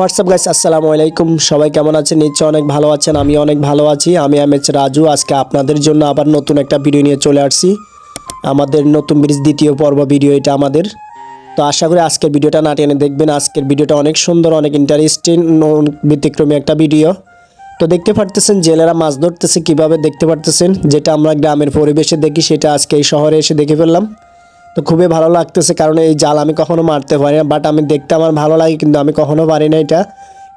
WhatsApp guys আসসালামু আলাইকুম সবাই কেমন আছেন? নিশ্চয় অনেক ভালো আছেন আমি অনেক ভালো আছি। আমি এম এইচ রাজু আজকে আপনাদের জন্য আবার নতুন একটা ভিডিও নিয়ে চলে আসছি। আমাদের নতুন ব্রিজ দ্বিতীয় পর্ব ভিডিও এটা আমাদের। তো আশা করি আজকের ভিডিওটা না টেনে দেখবেন। আজকের ভিডিওটা অনেক সুন্দর, অনেক ইন্টারেস্টিং ব্যতিক্রমী একটা ভিডিও তো দেখতে পারতেছেন, জেলেরা মাছ ধরতেছে, কীভাবে দেখতে পারতেছেন? যেটা আমরা গ্রামের পরিবেশে দেখি, সেটা আজকে এই শহরে এসে দেখে ফেললাম। তো খুবই ভালো লাগতেছে, কারণ এই জাল আমি কখনো মারতে পারি না বাট আমি দেখতে আমার ভালো লাগে, কিন্তু আমি কখনো পারি না এটা,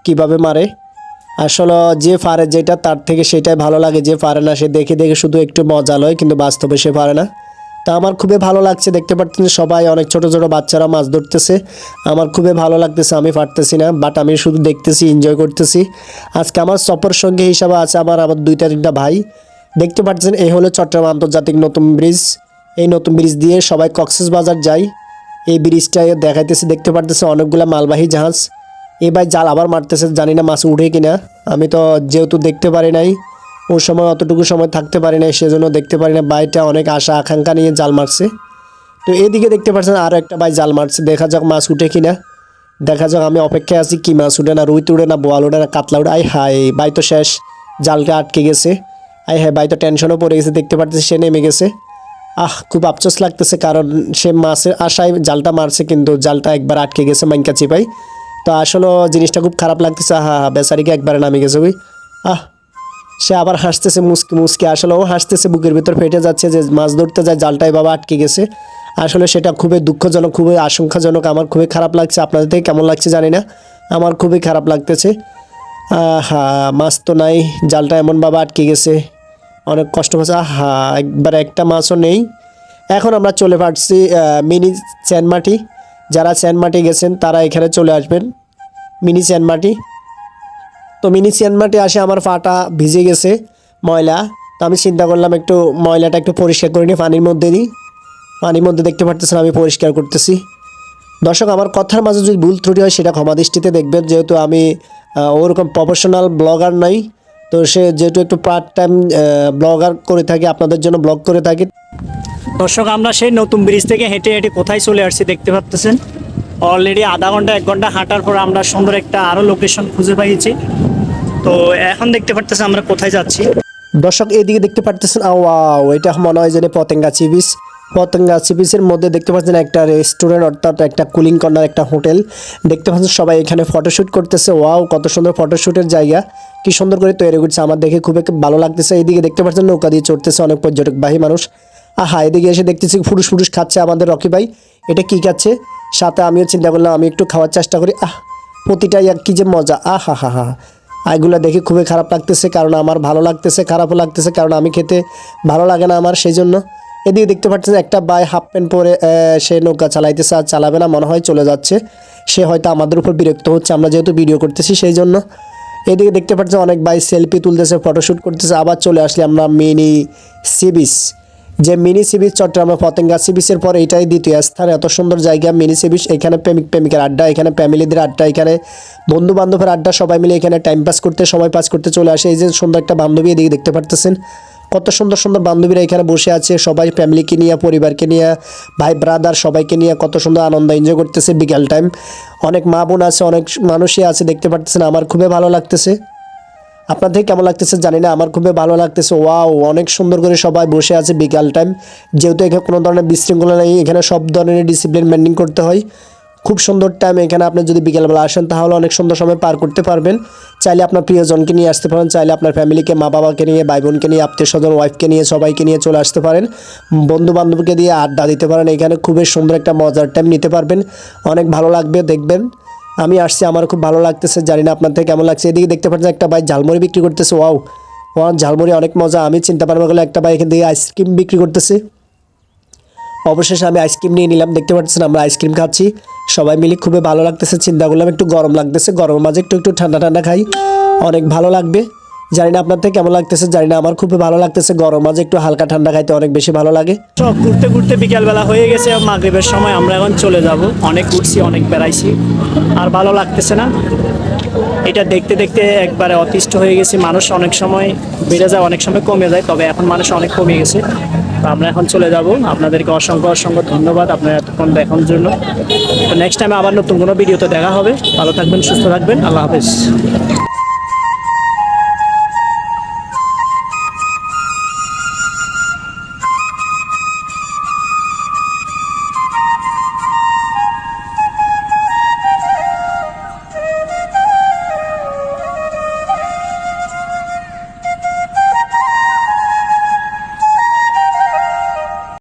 কীভাবে মারে? আসলে যে পারে যেটা, তার থেকে সেটাই ভালো লাগে, যে পারে না, সে দেখে দেখে শুধু একটু মজা লয়, কিন্তু বাস্তবে সে পারে না। তা আমার খুবই ভালো লাগছে, দেখতে পাচ্ছেন সবাই, অনেক ছোট ছোট বাচ্চারা মাছ ধরতেছে, আমার খুবই ভালো লাগতেছে, আমি পারতেছি না বাট আমি শুধু দেখতেছি এনজয় করতেছি। আজকে আমার সফর সঙ্গী হিসাবে আছে আমার আমার দুইটা তিনটা ভাই, দেখতে পাচ্ছেন এই হলো চট্টগ্রাম আন্তর্জাতিক নতুন ব্রিজ। এই নতুন ব্রিজ দিয়ে সবাই কক্সেস বাজার যায় এই ব্রিজটা দেখাইতেছে, দেখতে পারতেছে অনেকগুলা মালবাহী জাহাজ। ভাই জাল আবার মারতেছে, জানি না মাছ উঠে কিনা। আমি তো যেহেতু দেখতে পারি নাই ওর সময় অতটুকু সময় থাকতে পারি নাই, সেজন্য দেখতে পারি না। বাইটা অনেক আশা, আকাঙ্ক্ষা নিয়ে জাল মারছে। তো এদিকে দেখতে পাচ্ছেন আরও একটা ভাই জাল মারছে। দেখা যাক মাছ উঠে কিনা। দেখা যাক আমি অপেক্ষায় আছি, কি মাছ উঠে না, রুইত উঠে না, বোয়াল উঠে না, কাতলা উঠে। আই হাই বাই তো শেষ, জালটা আটকে গেছে। আই হ্যাঁ বাই তো টেনশনও পড়ে গেছে, দেখতে পারতেছি সে নেমে গেছে। আহ, খুব আফসোস লাগতেছে কারণ সে মাছের আশায় জালটা মারছে, কিন্তু জালটা একবার আটকে গেছে মাইনকা চিপাই। তো আসলে জিনিসটা খুব খারাপ লাগতেছে। হা হা বেচারিকে একবারে নামে গেছে ওই। আহ, সে আবার হাসতেছে মুসকি মুসকি। আসলে ও হাসতেছে, বুকের ভিতর ফেটে যাচ্ছে যে মাছ ধরতে যায়, জালটাই বাবা আটকে গেছে। আসলে সেটা খুবই দুঃখজনক, খুবই আশঙ্কাজনক। আমার খুবই খারাপ লাগছে। আপনাদের থেকে কেমন লাগছে জানি না। আমার খুবই খারাপ লাগতেছে। হা মাছ তো নাই, জালটা এমনভাবে আটকে গেছে। অনেক কষ্ট হচ্ছে আহা, একবার একটা মাছও নেই। এখন আমরা চলে পারছি মিনি চ্যানমাটি যারা চ্যানমাটি গেছেন, তারা এখানে চলে আসবেন। মিনি চ্যানমাটি তো মিনি চ্যানমাটি আসে, আমার ফাটা ভিজে গেছে ময়লা। তো আমি চিন্তা করলাম একটু ময়লাটা একটু পরিষ্কার করে নিই, পানির মধ্যে দিই। পানির মধ্যে দেখতে পারতেছেন, আমি পরিষ্কার করতেছি। দর্শক, আমার কথার মাঝে যদি ভুল ত্রুটি হয়, সেটা ক্ষমা দৃষ্টিতে দেখবেন। যেহেতু আমি ওরকম প্রফেশনাল ব্লগার নই তো সে যেহেতু একটু পার্ট টাইম ব্লগার করে থাকি, আপনাদের জন্য ব্লগ করে থাকি। দর্শক, আমরা সেই নতুন ব্রিজ থেকে হেঁটে হেঁটে কোথায় চলে আসছি দেখতে পাচ্ছেন অলরেডি আধা ঘণ্টা, এক ঘণ্টা হাঁটার পর আমরা সুন্দর একটা আরও লোকেশন খুঁজে পাইছি। তো এখন দেখতে পারতেছি আমরা কোথায় যাচ্ছি। দর্শক এদিকে দেখতে পারতেছেন ওয়াও এটা মনে হয় যেন পতেঙ্গা চিবিস। পতেঙ্গা সি মধ্যে দেখতে পাচ্ছেন একটা রেস্টুরেন্ট অর্থাৎ একটা কুলিং কর্নার একটা হোটেল। দেখতে পাচ্ছেন সবাই এখানে ফটোশ্যুট করতেছে ওয়াও কত সুন্দর ফটোশ্যুটের জায়গা। কি সুন্দর করে তৈরি করছে, আমার দেখে খুব একটা ভালো লাগতেছে। এইদিকে দেখতে পাচ্ছেন নৌকা দিয়ে চড়তেছে অনেক পর্যটকবাহী মানুষ। আহা, এদিকে এসে দেখতেছি ফুরুষ ফুরুষ খাচ্ছে আমাদের রকি ভাই। এটা কি খাচ্ছে? সাথে আমিও চিন্তা করলাম, আমি একটু খাওয়ার চেষ্টা করি। আহ, প্রতিটাই আর কি যে মজা। আহ, হা হা হা। এগুলো দেখে খুবই খারাপ লাগতেছে, কারণ আমার ভালো লাগতেছে, খারাপও লাগতেছে, কারণ আমি খেতে ভালো লাগে না আমার, সেই জন্য। এদিকে দেখতে পাচ্ছেন একটা বাই হাফ প্যান্ট পরে সে নৌকা চালাইতেছে আর চালাবে না, মনে হয় চলে যাচ্ছে। সে হয়তো আমাদের উপর বিরক্ত হচ্ছে, আমরা যেহেতু ভিডিও করতেছি, সেই জন্য। এদিকে দেখতে পাচ্ছেন অনেক বাই সেলফি তুলতেছে ফটোশ্যুট করতেছে, আবার চলে আসলে আমরা মিনি সি বিচ যে মিনি সি বিচ চট্টগ্রামে পতেঙ্গা সি বিচের পর এটাই দ্বিতীয় স্থান। এত সুন্দর জায়গা, মিনি সি বিচ এখানে প্রেমিক প্রেমিকের আড্ডা, এখানে ফ্যামিলিদের আড্ডা, এখানে বন্ধু বান্ধবের আড্ডা, সবাই মিলে এখানে টাইম পাস করতে, সময় পাস করতে চলে আসে। এই যে সুন্দর একটা বান্ধবী এদিকে দেখতে পারতেছেন। কত সুন্দর সুন্দর বান্ধবীরা এখানে বসে আছে। সবাই ফ্যামিলিকে নিয়ে, পরিবারকে নিয়ে, ভাই ব্রাদার সবাইকে নিয়ে কত সুন্দর আনন্দ এনজয় করতেছে বিকেল টাইম অনেক মা বোন আছে, অনেক মানুষই আছে, দেখতে পারতেছেন। আমার খুবই ভালো লাগতেছে। আপনাদের কেমন লাগতেছে? জানি না, আমার খুবই ভালো লাগতেছে। ওয়াও, অনেক সুন্দর করে সবাই বসে আছে বিকাল টাইম যেহেতু এখানে কোনো ধরনের বিশৃঙ্খলা নেই, এখানে সব ধরনের ডিসিপ্লিন মেনটেন করতে হয়। খুব সুন্দর টাইম এখানে আপনি যদি বিকেলবেলা আসেন, তাহলে অনেক সুন্দর সময় পার করতে পারবেন। চাইলে আপনার প্রিয়জনকে নিয়ে আসতে পারেন, চাইলে আপনার ফ্যামিলিকে মা বাবাকে নিয়ে ভাই বোনকে নিয়ে আত্মীয় স্বজন ওয়াইফকে নিয়ে, সবাইকে নিয়ে চলে আসতে পারেন। বন্ধু বান্ধবকে দিয়ে আড্ডা দিতে পারেন। এখানে খুবই সুন্দর একটা মজার টাইম নিতে পারবেন। অনেক ভালো লাগবে, দেখবেন। আমি আসছি আমার খুব ভালো লাগতেছে, জানি না আপনার থেকে কেমন লাগছে। এদিকে দেখতে পাচ্ছেন একটা ভাই ঝালমুড়ি বিক্রি করতেছে, ওয়াও। ওয়া ঝালমুড়ি অনেক মজা, আমি চিন্তা পারব গেলে একটা ভাই এখান থেকে আইসক্রিম বিক্রি করতেছে। অবশেষে আমি আইসক্রিম নিয়ে নিলাম, দেখতে পাচ্ছেন আমরা আইসক্রিম খাচ্ছি। সবাই মিলে খুবই ভালো লাগতেছে, চিন্তা করলাম একটু গরম লাগতেছে, গরমের মাঝে একটু একটু ঠান্ডা ঠান্ডা খাই, অনেক ভালো লাগবে। জানি না আপনার থেকে কেমন লাগতেছে, জানি না আমার খুবই ভালো লাগতেছে, গরম মাঝে একটু হালকা ঠান্ডা খাইতে অনেক বেশি ভালো লাগে। সব ঘুরতে ঘুরতে বিকালবেলা হয়ে গেছে, মাগরিবের সময় আমরা এখন চলে যাব। অনেক ঘুরছি, অনেক বেড়াইছি, আর ভালো লাগতেছে না। এটা দেখতে দেখতে একবারে অতিষ্ঠ হয়ে গেছি, মানুষ অনেক সময় বেড়ে যায়, অনেক সময় কমে যায়, তবে এখন মানুষ অনেক কমে গেছে। তো আমরা এখন চলে যাব। আপনাদেরকে অসংখ্য অসংখ্য ধন্যবাদ আপনারা এতক্ষণ দেখানোর জন্য। তো নেক্সট টাইমে আবার নতুন কোনো ভিডিওতে দেখা হবে। ভালো থাকবেন, সুস্থ থাকবেন, আল্লাহ হাফেজ।